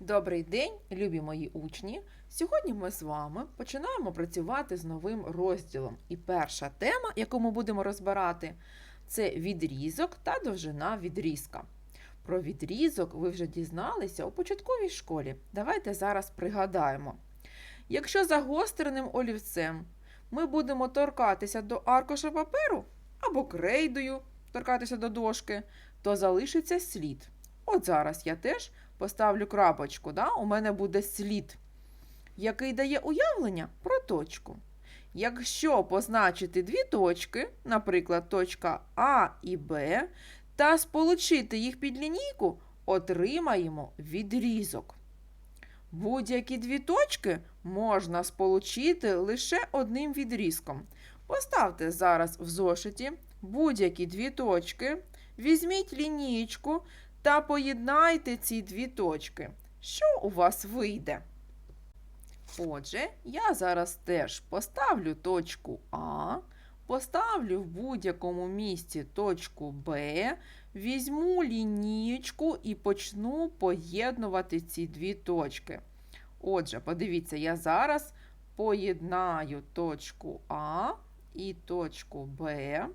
Добрий день, любі мої учні! Сьогодні ми з вами починаємо працювати з новим розділом. І перша тема, яку ми будемо розбирати, це відрізок та довжина відрізка. Про відрізок ви вже дізналися у початковій школі. Давайте зараз пригадаємо. Якщо загостреним олівцем ми будемо торкатися до аркуша паперу або крейдою торкатися до дошки, то залишиться слід. От зараз я теж поставлю крапочку, да? у мене буде слід, який дає уявлення про точку. Якщо позначити дві точки, наприклад, точка А і Б, та сполучити їх під лінійку, отримаємо відрізок. Будь-які дві точки можна сполучити лише одним відрізком. Поставте зараз в зошиті будь-які дві точки, візьміть лінійку та поєднайте ці дві точки. Що у вас вийде? Отже, я зараз теж поставлю точку А, поставлю в будь-якому місці точку Б, візьму лінієчку і почну поєднувати ці дві точки. Отже, подивіться, я зараз поєднаю точку А і точку Б.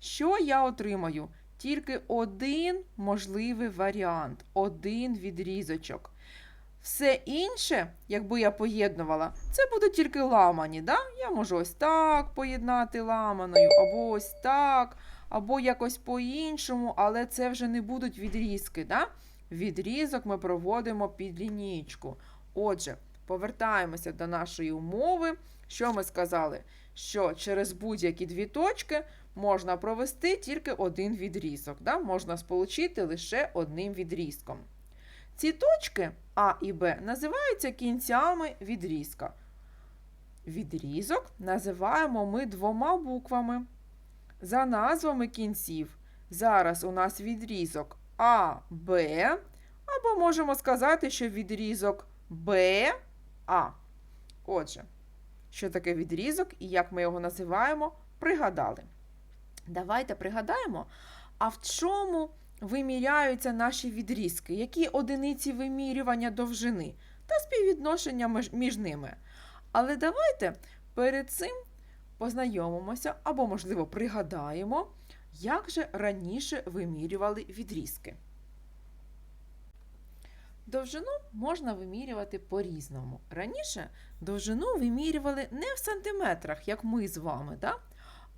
Що я отримаю? Тільки один можливий варіант, один відрізочок. Все інше, якби я поєднувала, це буде тільки ламані. Да? Я можу ось так поєднати ламаною, або ось так, або якось по-іншому, але це вже не будуть відрізки. Да? Відрізок ми проводимо під лінійку. Отже, повертаємося до нашої умови. Що ми сказали? Що через будь-які дві точки можна провести тільки один відрізок. Да? Можна сполучити лише одним відрізком. Ці точки А і Б називаються кінцями відрізка. Відрізок називаємо ми двома буквами. За назвами кінців. Зараз у нас відрізок А, Б, або можемо сказати, що відрізок Б, А. Отже, що таке відрізок і як ми його називаємо, пригадали. Давайте пригадаємо, а в чому виміряються наші відрізки, які одиниці вимірювання довжини та співвідношення між- ними. Але давайте перед цим познайомимося або, можливо, пригадаємо, як же раніше вимірювали відрізки. Довжину можна вимірювати по-різному. Раніше довжину вимірювали не в сантиметрах, як ми з вами, да?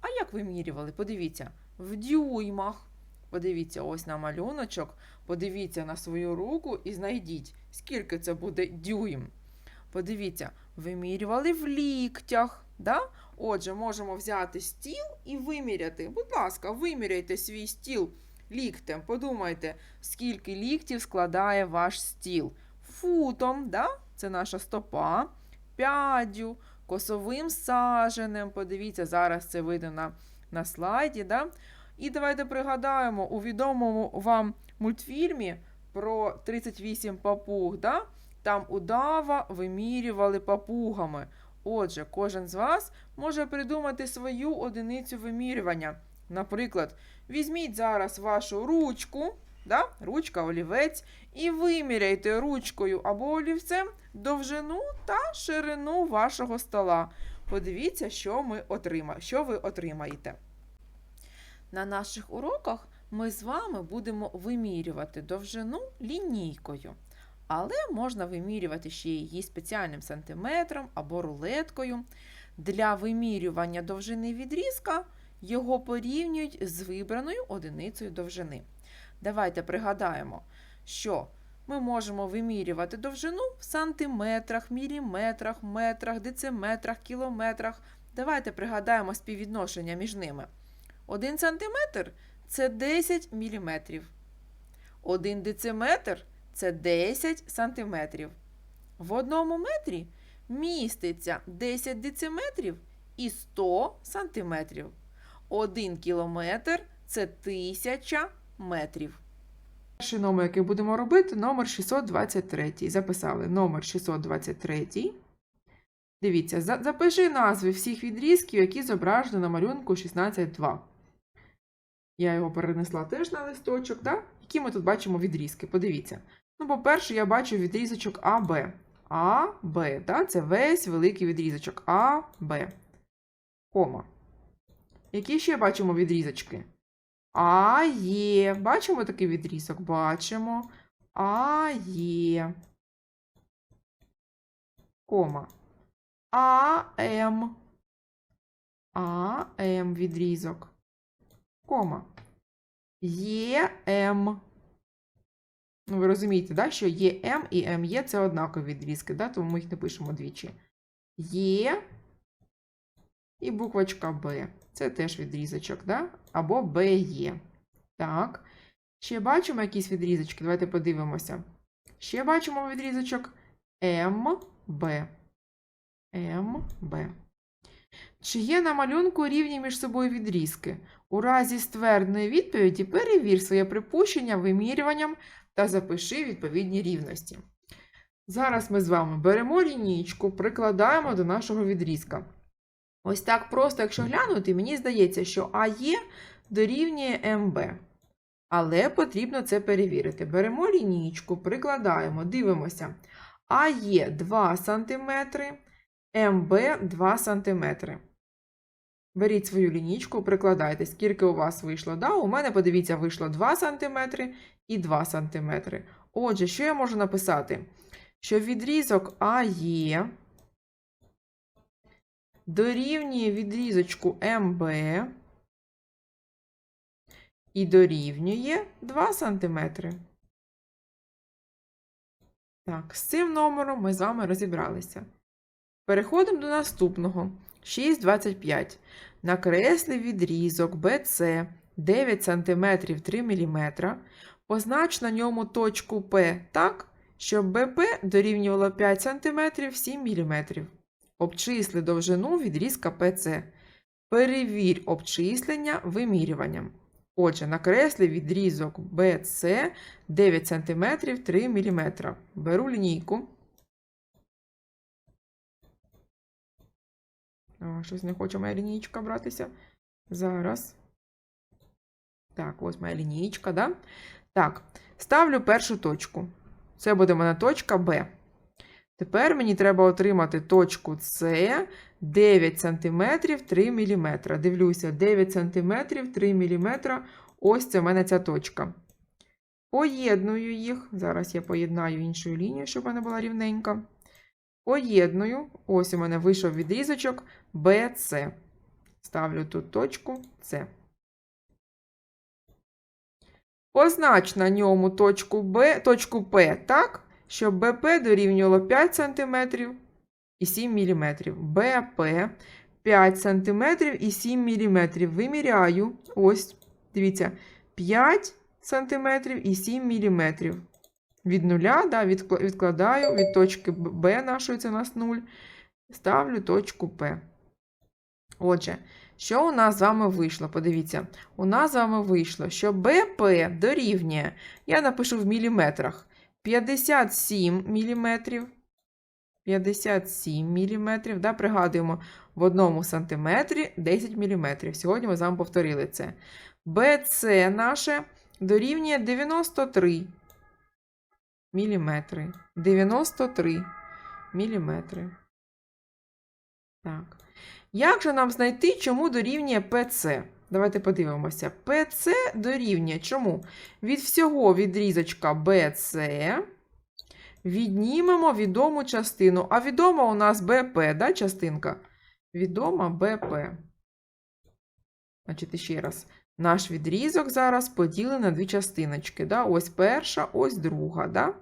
а як вимірювали? Подивіться, в дюймах. Подивіться ось на малюночок, подивіться на свою руку і знайдіть, скільки це буде дюйм. Подивіться, вимірювали в ліктях. Да? Отже, можемо взяти стіл і виміряти. Будь ласка, виміряйте свій стіл ліктем. Подумайте, скільки ліктів складає ваш стіл. Футом, да? це наша стопа, п'яддю, косовим саженем. Подивіться, зараз це видно на, на слайді. Да? І давайте пригадаємо у відомому вам мультфільмі про 38 папуг. Да? Там удава вимірювали папугами. Отже, кожен з вас може придумати свою одиницю вимірювання. Наприклад, візьміть зараз вашу ручку, да? ручка, олівець, і виміряйте ручкою або олівцем довжину та ширину вашого стола. Подивіться, що, ми отрима... що ви отримаєте. На наших уроках ми з вами будемо вимірювати довжину лінійкою. Але можна вимірювати ще її спеціальним сантиметром або рулеткою. Для вимірювання довжини відрізка його порівнюють з вибраною одиницею довжини. Давайте пригадаємо, що ми можемо вимірювати довжину в сантиметрах, міліметрах, метрах, дециметрах, кілометрах. Давайте пригадаємо співвідношення між ними. 1 сантиметр це 10 міліметрів. 1 дециметр це 10 сантиметрів. В одному метрі міститься 10 дециметрів і 100 сантиметрів. 1 кілометр це 1000 метрів. Перший номер, який будемо робити, номер 623. Записали номер 623. Дивіться, за- запиши назви всіх відрізків, які зображені на малюнку 16.2. Я його перенесла теж на листочок, да? які ми тут бачимо відрізки. Подивіться. Ну, по-перше, я бачу відрізочок АБ. АБ, так? Це весь великий відрізочок АБ. Кома. Які ще бачимо відрізочки? А є. Бачимо такий відрізок? Бачимо. А є. Кома. АМ. АМ відрізок. Кома. ЄМ. Ну, ви розумієте, да, що ЄМ і МЄ це однакові відрізки, да, тому ми їх не пишемо двічі. Є і буквочка Б. Це теж відрізочок, да? або БЄ. Так. Ще бачимо якісь відрізочки. Давайте подивимося. Ще бачимо відрізочок МБ. МБ. Чи є на малюнку рівні між собою відрізки? У разі ствердної відповіді перевір своє припущення вимірюванням та запиши відповідні рівності. Зараз ми з вами беремо лінійку, прикладаємо до нашого відрізка. Ось так просто, якщо глянути, мені здається, що АЄ дорівнює МБ. Але потрібно це перевірити. Беремо лінійку, прикладаємо, дивимося. АЄ 2 см, МБ 2 см. Беріть свою лінійку, прикладайте, скільки у вас вийшло. Да, у мене, подивіться, вийшло 2 см і 2 см. Отже, що я можу написати? Що відрізок АЄ дорівнює відрізочку МБ і дорівнює 2 см. Так, з цим номером ми з вами розібралися. Переходимо до наступного. 6,25. Накресли відрізок BC 9 см 3 мм. Познач на ньому точку P так, щоб БП дорівнювало 5 см 7 мм. Обчисли довжину відрізка PC. Перевір обчислення вимірюванням. Отже, накресли відрізок BC 9 см 3 мм. Беру лінійку. О, щось не хоче моя лінійка братися. Зараз. Так, ось моя лінійка, да? Так, ставлю першу точку. Це буде в мене точка Б. Тепер мені треба отримати точку С 9 см 3 мм. Дивлюся, 9 см 3 мм. Ось це в мене ця точка. Поєдную їх. Зараз я поєднаю іншою лінією, щоб вона була рівненька. Поєдную. Ось у мене вийшов відрізочок BC. Ставлю тут точку С. Познач на ньому точку Б, точку П так, щоб БП дорівнювало 5 см і 7 мм. БП 5 см і 7 мм. Виміряю. Ось, дивіться, 5 см і 7 мм. Від нуля да, відкладаю від точки Б нашої, це у нас 0. Ставлю точку П. Отже, що у нас з вами вийшло? Подивіться, у нас з вами вийшло, що БП дорівнює, я напишу в міліметрах, 57 міліметрів. 57 мм, да, пригадуємо, в одному сантиметрі 10 мм. Сьогодні ми з вами повторили це. БЦ наше дорівнює 93 мм. 93 мм. Так. Як же нам знайти, чому дорівнює ПЦ? Давайте подивимося. ПЦ дорівнює чому? Від всього відрізочка BC віднімемо відому частину. А відома у нас БП, да, частинка? Відома БП. Значить, ще раз. Наш відрізок зараз поділений на дві частиночки. Да? Ось перша, ось друга. Да?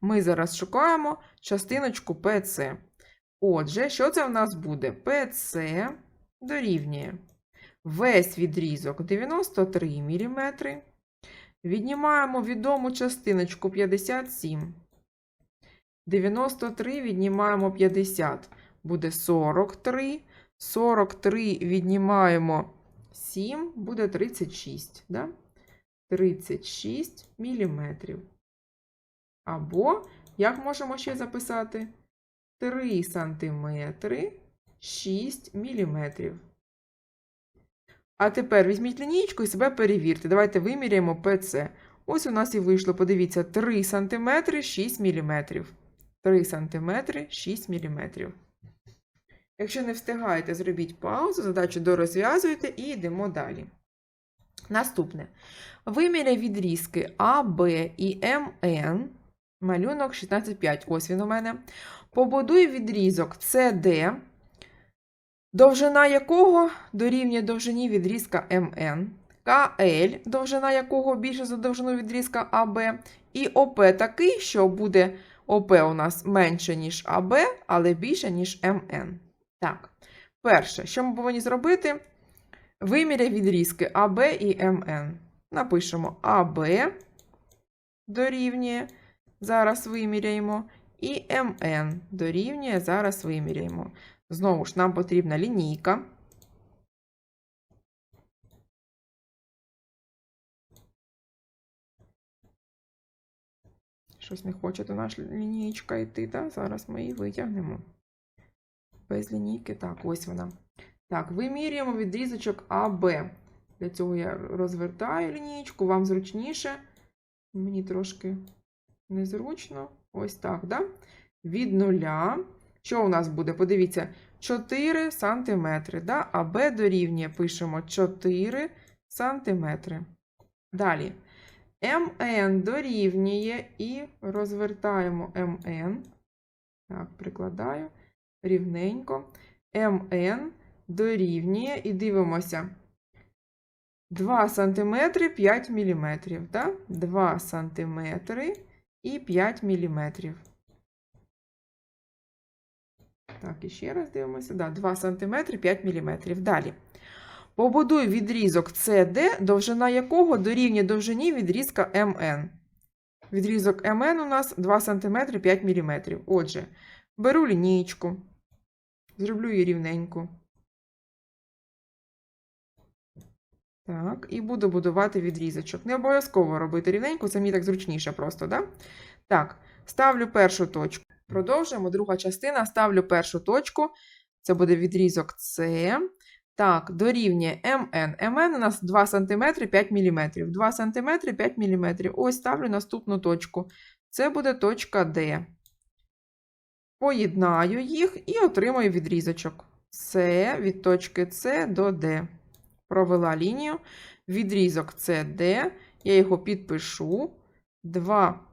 Ми зараз шукаємо частиночку ПЦ. Отже, що це в нас буде? ПЦ дорівнює весь відрізок 93 мм. Віднімаємо відому частиночку 57. 93 віднімаємо 50. Буде 43. 43 віднімаємо 7, буде 36. Да? 36 мм. Або, як можемо ще записати? 3 сантиметри 6 міліметрів. А тепер візьміть лінійку і себе перевірте. Давайте виміряємо ПЦ. Ось у нас і вийшло, подивіться, 3 см 6 мм. 3 см 6 мм. Якщо не встигаєте, зробіть паузу, задачу дорозв'язуйте і йдемо далі. Наступне. Виміряй відрізки А, Б і МН. Малюнок 16,5. Ось він у мене. Побудуй відрізок CD, довжина якого дорівнює довжині відрізка МН. КЛ, довжина якого більше за довжину відрізка АБ, і ОП такий, що буде ОП у нас менше, ніж АБ, але більше, ніж МН. Так, перше, що ми повинні зробити? Виміряй відрізки АБ і МН. Напишемо АБ дорівнює, зараз виміряємо, і МН дорівнює, зараз виміряємо. Знову ж нам потрібна лінійка. Щось не хоче до наша лінійка йти, так? Зараз ми її витягнемо. Без лінійки, так, ось вона. Так, вимірюємо відрізочок АБ. Для цього я розвертаю лінійку, вам зручніше. Мені трошки незручно. Ось так, да? Від нуля. Що у нас буде? Подивіться, 4 см. Да? АБ дорівнює, пишемо 4 см. Далі. МН дорівнює і розвертаємо МН. Так, прикладаю рівненько. МН дорівнює і дивимося. 2 см 5 мм. Да? 2 см і 5 мм. Так, і ще раз дивимося. Да, 2 см 5 мм. Далі. Побудуй відрізок CD, довжина якого дорівнює довжині відрізка МН. Відрізок МН у нас 2 см 5 мм. Отже, беру лінійку, зроблю її рівненьку. Так, і буду будувати відрізочок. Не обов'язково робити рівненько, це мені так зручніше просто, да? Так, ставлю першу точку. Продовжуємо. Друга частина. Ставлю першу точку. Це буде відрізок С. Так, дорівнює МН. МН у нас 2 см 5 мм. 2 см 5 мм. Ось ставлю наступну точку. Це буде точка Д. Поєднаю їх і отримаю відрізочок. С від точки С до Д. Провела лінію. Відрізок CD. Я його підпишу. 2.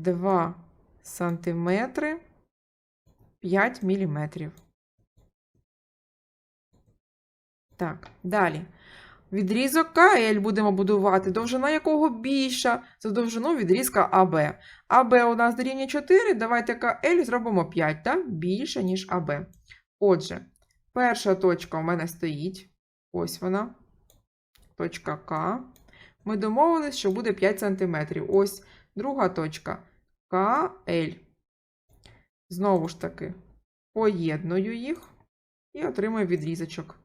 2 сантиметри 5 міліметрів. Так, далі. Відрізок КЛ будемо будувати, довжина якого більша за довжину відрізка АБ. АБ у нас дорівнює 4, давайте КЛ зробимо 5, так? більше, ніж АБ. Отже, перша точка у мене стоїть. Ось вона. Точка К. Ми домовились, що буде 5 см. Ось друга точка КЛ. Знову ж таки, поєдную їх і отримую відрізочок.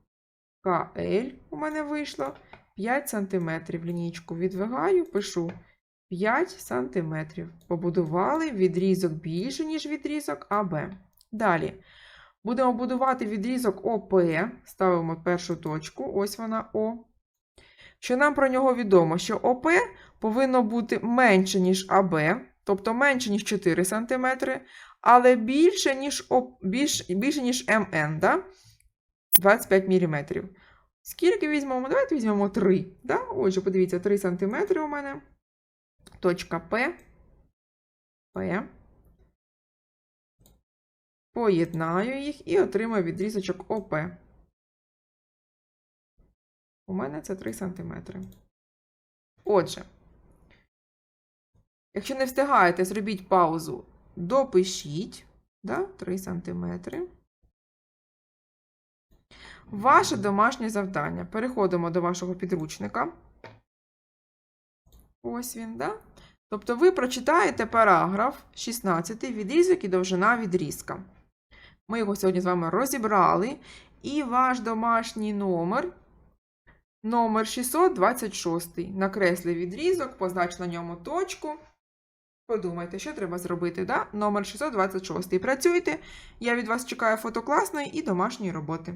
КЛ у мене вийшло 5 см. Лінійку відвигаю, пишу 5 см. Побудували відрізок більше, ніж відрізок АБ. Далі. Будемо будувати відрізок ОП. Ставимо першу точку, ось вона О. Що нам про нього відомо? Що ОП повинно бути менше, ніж АБ, тобто менше, ніж 4 см, але більше, ніж більш, більше, ніж МН, да? 25 мм. Скільки візьмемо? Давайте візьмемо 3. Да? Отже, подивіться, 3 см у мене. Точка П. П. Поєднаю їх і отримаю відрізочок ОП. У мене це 3 см. Отже, якщо не встигаєте, зробіть паузу, допишіть да, 3 см. Ваше домашнє завдання. Переходимо до вашого підручника. Ось він, да? Тобто ви прочитаєте параграф 16 відрізок і довжина відрізка. Ми його сьогодні з вами розібрали. І ваш домашній номер номер 626. Накресли відрізок, познач на ньому точку. Подумайте, що треба зробити, да? Номер 626. Працюйте. Я від вас чекаю фото класної і домашньої роботи.